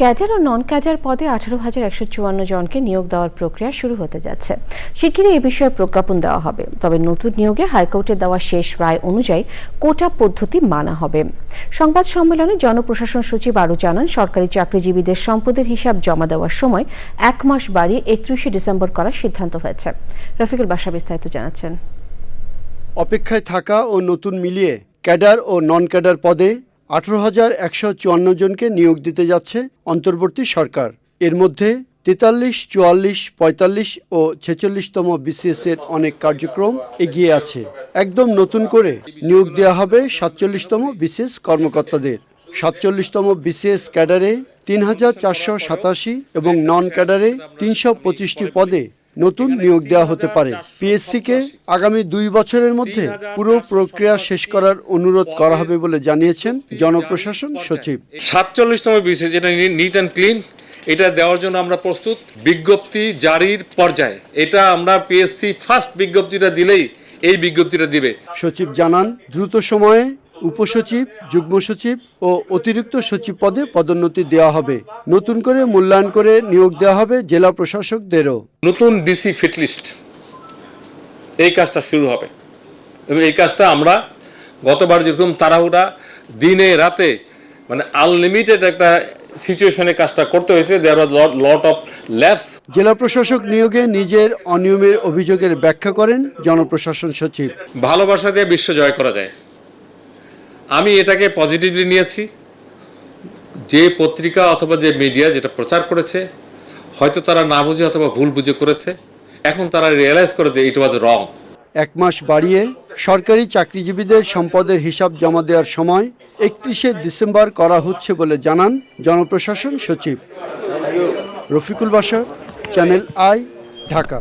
Cadre ও non cadre পদে আঠারো হাজার একশো চুয়ান্ন জনকে নিয়োগ দেওয়ার প্রক্রিয়া শুরু হতে যাচ্ছে। শিগগিরই এ বিষয়ে প্রজ্ঞাপন দেওয়া হবে। তবে নতুন নিয়োগে হাইকোর্টের দেওয়া শেষ রায় অনুযায়ী কোটা পদ্ধতি মানা হবে। সংবাদ সম্মেলনে জনপ্রশাসন সচিব আরও জানান, সরকারি চাকরিজীবীদের সম্পদের হিসাব জমা দেওয়ার সময় এক মাস বাড়িয়ে একত্রিশে ডিসেম্বর করার সিদ্ধান্ত হয়েছে। রফিকুল বাসা বিস্তারিত জানাচ্ছেন। অপেক্ষায় থাকা ও নতুন মিলিয়ে ক্যাডার ও নন ক্যাডার পদে আঠারো হাজার একশো চুয়ান্ন জনকে নিয়োগ দিতে যাচ্ছে অন্তর্বর্তী সরকার। এর মধ্যে তেতাল্লিশ, চুয়াল্লিশ, পঁয়তাল্লিশ ও ছেচল্লিশতম বিসিএস এর অনেক কার্যক্রম এগিয়ে আছে। একদম নতুন করে নিয়োগ দেওয়া হবে সাতচল্লিশতম বিসিএস কর্মকর্তাদের। সাতচল্লিশতম বিসিএস ক্যাডারে তিন হাজার চারশো সাতাশি এবং নন ক্যাডারে তিনশো পঁচিশটি পদে নতুন নিয়োগ দেওয়া হতে পারে। পিএসসিকে আগামী দুই বছরের মধ্যে পুরো প্রক্রিয়া শেষ করার অনুরোধ করা হবে বলে জানিয়েছেন জনপ্রশাসন সচিব। সাতচল্লিশতম বিষয় যেটা নিট অ্যান্ড ক্লিন এটা দেওয়ার জন্য আমরা প্রস্তুত। বিজ্ঞপ্তি জারির পর্যায়ে। এটা আমরা পিএসসি ফার্স্ট বিজ্ঞপ্তিটা দিলেই এই বিজ্ঞপ্তিটা দিবে। সচিব জানান দ্রুত সময়ে উপসচিব যুগ্ম সচিব ও অতিরিক্ত সচিব পদে পদোন্নতি দেওয়া হবে। নতুন করে মূল্যায়ন করে নিয়োগ দেওয়া হবে জেলা প্রশাসকদেরও। নতুন ডিসি ফিটলিস্ট। এই কাজটা শুরু হবে। এবং এই কাজটা আমরা গতবার যেরকম তাড়াহুড়া দিনে রাতে মানে আনলিমিটেড একটা সিচুয়েশনে কাজটা করতে হয়েছে দেয়ার আর লট অফ ল্যাবস জেলা প্রশাসক নিয়োগে নিজের অনিয়মের অভিযোগের ব্যাখ্যা করেন জনপ্রশাসন সচিব। ভালোবাসা দিয়ে বিশ্ব জয় করা যায়। আমি এটাকে পজিটিভলি নিয়েছি। যে পত্রিকা অথবা যে মিডিয়া যেটা প্রচার করেছে, হয়তো তারা না বুঝে অথবা ভুল বুঝে করেছে। এখন তারা রিয়েলাইজ করে যে ইট ওয়াজ রং এক মাস বাড়িয়ে সরকারি চাকরিজীবীদের সম্পদের হিসাব জমা দেওয়ার সময় একত্রিশে ডিসেম্বর করা হচ্ছে বলে জানান জনপ্রশাসন সচিব। রফিকুল বাসার, চ্যানেল আই, ঢাকা।